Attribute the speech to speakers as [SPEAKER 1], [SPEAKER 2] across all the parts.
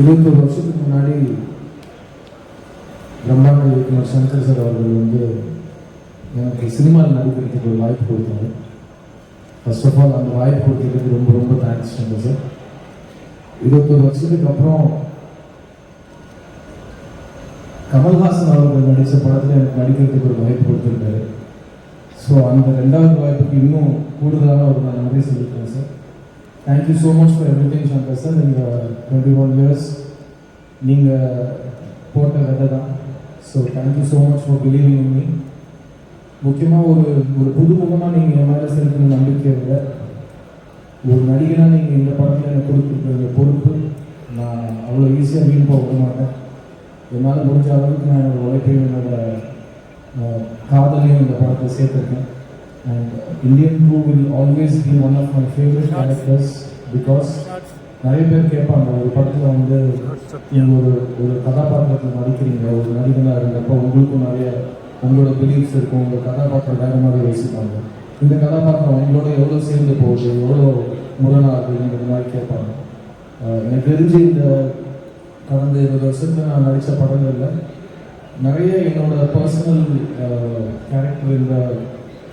[SPEAKER 1] இருபது வருஷத்துக்கு முன்னாடி பிரம்மாண்ட இயக்குனர் சங்கர் சார் அவர்கள் வந்து எனக்கு சினிமாவில் நடிக்கிறதுக்கு ஒரு வாய்ப்பு கொடுத்தாரு. ஃபர்ஸ்ட் ஆஃப் ஆல் அந்த வாய்ப்பு கொடுத்ததுக்கு ரொம்ப ரொம்ப தேங்க்ஸ் சங்கர் சார். இருபத்தொரு வருஷத்துக்கு அப்புறம் கமல்ஹாசன் அவர்கள் நடித்த படத்தில் எனக்கு நடிக்கிறதுக்கு ஒரு வாய்ப்பு கொடுத்துருக்காரு. ஸோ அந்த ரெண்டாவது வாய்ப்புக்கு இன்னும் கூடுதலான ஒரு நான் நன்றி சொல்லியிருக்கேன் sir. Thank you so much for everything Shankar sir நீங்கள் டுவெண்ட்டி ஒன் இயர்ஸ் நீங்கள் போட்ட விதை தான் so thank you so much for believing in me முக்கியமாக ஒரு ஒரு புதுமுகமாக நீங்கள் என் மேலே செலுத்தின நம்பிக்கை இல்லை. ஒரு நடிகராக நீங்கள் இந்த படத்தில் எனக்கு கொடுத்துருக்கிற பொறுப்பு நான் அவ்வளோ ஈஸியாக வீண் போக மாட்டேன். என்னால் முடிஞ்ச அளவுக்கு நான் என்னோடய உழைப்பையும் என்னோட காதலையும் இந்த படத்தை சேர்த்துருக்கேன். And Indian two will always be one of my favourite characters because நிறைய பேர் கேட்பாங்க ஒரு படத்தில் வந்து நீங்கள் ஒரு ஒரு கதாபாத்திரத்தில் நடிக்கிறீங்க ஒரு நடிகனாக இருந்தப்போ உங்களுக்கும் நிறைய உங்களோட பிலீஃப்ஸ் இருக்கும் உங்கள் கதாபாத்திரம் வேறு மாதிரி யோசிப்பாங்க இந்த கதாபாத்திரம் உங்களோட எவ்வளோ சேர்ந்து போகுது எவ்வளோ முரணாகுதுங்கிற மாதிரி கேட்பாங்க. எனக்கு தெரிஞ்சு இந்த கடந்த இருபது வருஷத்துல நான் நடித்த படங்களில் நிறைய என்னோட பர்சனல் கேரக்டர் இந்த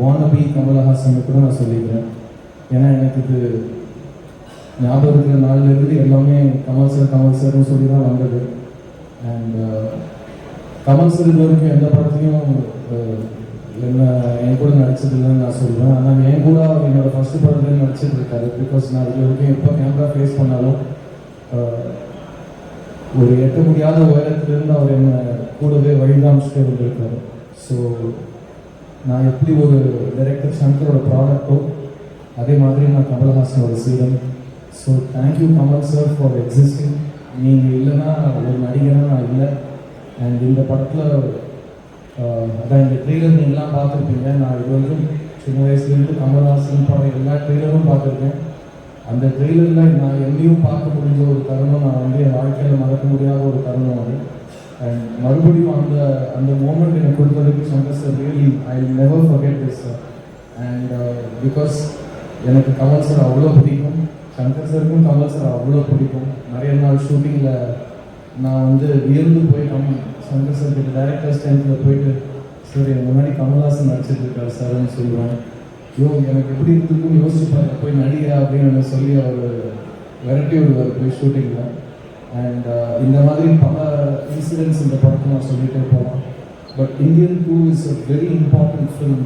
[SPEAKER 1] வானபி கமலஹாசன் கூட நான் சொல்லிக்கிறேன். ஏன்னா எனக்கு இது ஞாபகம் இருக்கிற நாள்லேருந்து எல்லாமே கமல் சார் கமல் சார்னு சொல்லி தான் வந்தது. அண்ட் uh, கமல் சார் இது வரைக்கும் எந்த படத்துலையும் uh, என்ன என் கூட நடிச்சதில்லைன்னு நான் சொல்லுவேன். ஆனால் என் கூட அவர் என்னோட ஃபர்ஸ்ட் படத்துல நடிச்சிட்டு இருக்காரு. பிகாஸ் நான் இது வரைக்கும் எப்போ கேமரா ஃபேஸ் பண்ணாலும் uh, ஒரு எட்ட முடியாத உயரத்துலேருந்து அவர் என்ன கூடவே வழிகாமிச்சுட்டு இருந்திருக்காரு ஸோ நான் எப்படி ஒரு டைரக்டர் சங்கரோட ப்ராடக்ட்டோ அதே மாதிரி நான் கமல்ஹாசனோட சீடன் so thank you Kamal sir for existing நீங்கள் இல்லைன்னா ஒரு நடிகராக நான் இல்லை. அண்ட் இந்த படத்தில் அதான் இந்த ட்ரெய்லர் நீங்களாம் பார்த்துருப்பீங்க. நான் இது வரைக்கும் சின்ன வயசுலேருந்து கமல்ஹாசன் படம் எல்லா ட்ரெய்லரும் பார்த்துருக்கேன். அந்த ட்ரெய்லரில் நான் எங்கேயும் பார்க்க முடிஞ்ச ஒரு தருணம் நான் வந்து என் வாழ்க்கையில் மறக்க முடியாத ஒரு தருணம் அது. அண்ட் மறுபடியும் அந்த அந்த மூமெண்ட் எனக்கு கொடுத்ததுக்கு சொன்ன sir really I never forget this sir and because எனக்கு கமல் சார் அவ்வளோ பிடிக்கும். சங்கர் சாருக்கும் கமல் சார் அவ்வளோ பிடிக்கும். நிறைய நாள் ஷூட்டிங்கில் நான் வந்து வியந்து போய் கமல் சங்கர் சார் கிட்ட டேரக்டர் ஸ்டாண்டில் போயிட்டு சார் என் முன்னாடி கமல்ஹாசன் நடிச்சிருக்காரு சார்னு சொல்லுவேன். ஐயோ எனக்கு எப்படி இருந்திருக்கும் யோசிச்சு பாருங்க போய் நடிகா அப்படின்னு சொல்லி அவர் விரட்டி விடுவார் போய் ஷூட்டிங்கில் அண்ட் uh, இந்த மாதிரி பல இன்சிடென்ட்ஸ் இந்த படத்தை நான் சொல்லிட்டே போகிறேன் but Indian two is a very important film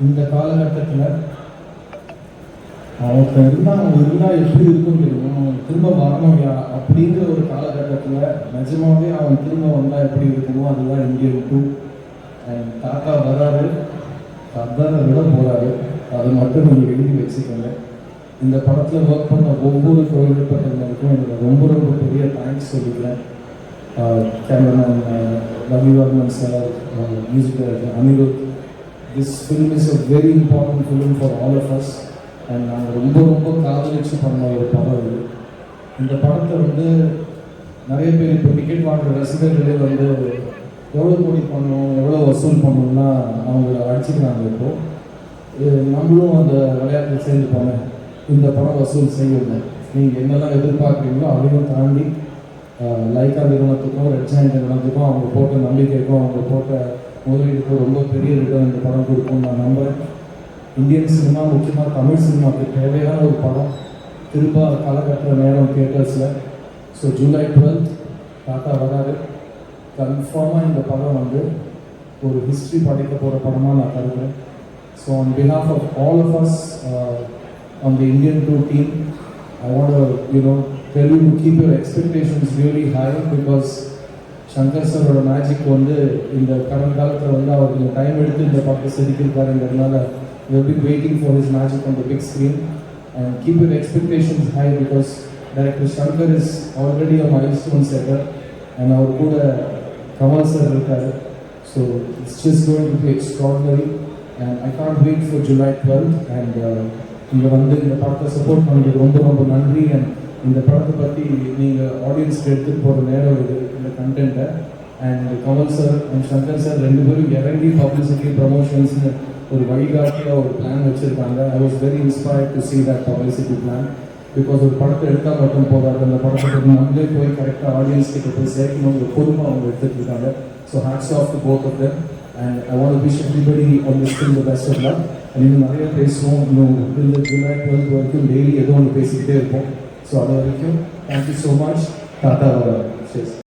[SPEAKER 1] இந்த காலகட்டத்தில் அவன் இருந்தால் அவன் இருந்தால் எப்படி இருக்கும் தெரியும்? அவன் திரும்ப வரணும்யா அப்படிங்கிற ஒரு காலகட்டத்தில் நிஜமாவே அவன் திரும்ப வந்தால் எப்படி இருக்குமோ அதுதான் இந்தியன் டூ அண்ட் தாத்தா வராரு தாத்தா விட போகிறாரு அதை மட்டும் நீங்கள் எழுதி வச்சுக்கோங்க. இந்த படத்தில் ஒர்க் பண்ண ஒவ்வொரு தொழில்நுட்பத்தினருக்கும் எனக்கு ரொம்ப ரொம்ப பெரிய தேங்க்ஸ் சொல்லிக்கிறேன். Cameraman Ravivarman sir music director Anirudh. This film is a very important film for all of us and நாங்கள் ரொம்ப ரொம்ப காதலிச்சு பண்ண ஒரு படம் இது. இந்த படத்தை வந்து நிறைய பேர் இப்போ டிக்கெட் வாங்குற ரசிகர்களே வந்து எவ்வளோ கோடி பண்ணணும் எவ்வளோ வசூல் பண்ணணும்னா அவங்கள அடிச்சுக்கிறாங்க இப்போது நம்மளும் அந்த விளையாட்டில் சேர்ந்து போனேன் இந்த படம் வசூல் செய்யுங்க. நீங்கள் என்னெல்லாம் எதிர்பார்க்குறீங்களோ அதையும் தாண்டி லைக்கா நிறுவனத்துக்கும் ரெட் ஜாயின் நிறுவனத்துக்கும் அவங்க போட்ட நம்பிக்கைக்கும் அவங்க போட்ட முதலீடுக்கும் ரொம்ப பெரிய ரிட்டர்ன் இந்த படம் கொடுக்கும் நான் நம்புறேன். இந்தியன் சினிமா முக்கியமாக தமிழ் சினிமாவுக்கு தேவையான ஒரு படம். திரும்ப காலகட்ட நேரம் தியேட்டர்ஸில் ஸோ ஜூலை டுவெல்த் டாட்டா வராது கன்ஃபார்மாக இந்த படம் வந்து ஒரு ஹிஸ்ட்ரி படைக்க போகிற படமாக நான் கருதுறேன். So on behalf of all of us on the Indian Tour team. I want to, you know, tell you to keep your expectations really high because Shankar சரோட magic வந்து இந்த கடந்த காலத்தில் வந்து அவர் கொஞ்சம் டைம் எடுத்து இந்த பக்கம் செதுக்கியிருக்காருங்கிறதுனால will be waiting for is magic on the big screen and keep your expectations high because director Shankar is already a milestone setter and அவர் கூட கமல் சார் இருக்கார் so it's just going to be extraordinary and I can't wait for July twelfth and இங்கே வந்து இந்த படத்தை support பண்ணுறதுக்கு ரொம்ப ரொம்ப நன்றி. அண்ட் இந்த படத்தை பற்றி நீங்கள் ஆடியன்ஸ்க்கு எடுத்துகிட்டு போகிற நேரம் இது இந்த கண்டென்ட்டை and Kamal sir and Shankar sir ரெண்டு பேரும் இறங்கி பப்ளிசிட்டி ப்ரமோஷன்ஸ்னு ஒரு வழிகாட்டியாக ஒரு பிளான் வச்சுருக்காங்க. I was very inspired to see that publicity plan because ஒரு படத்தை எடுத்தால் மட்டும் போதாது. அந்த படத்தை பத்தி நம்மளே போய் கரெக்டாக ஆடியன்ஸ் கிட்ட போய் சேர்க்கணுங்கிற பொறுமை அவங்க எடுத்துட்டு இருக்காங்க. So hats off to both of and I want wish everybody on this film the best of luck and இன்னும் நிறைய பேசுவோம். இன்னும் இந்த ஜூலை டுவெல்த் வரைக்கும் டெய்லி ஏதோ ஒன்று பேசிக்கிட்டே இருப்போம். ஸோ அது வரைக்கும் தேங்க்யூ ஸோ மச் டாட்டா சரி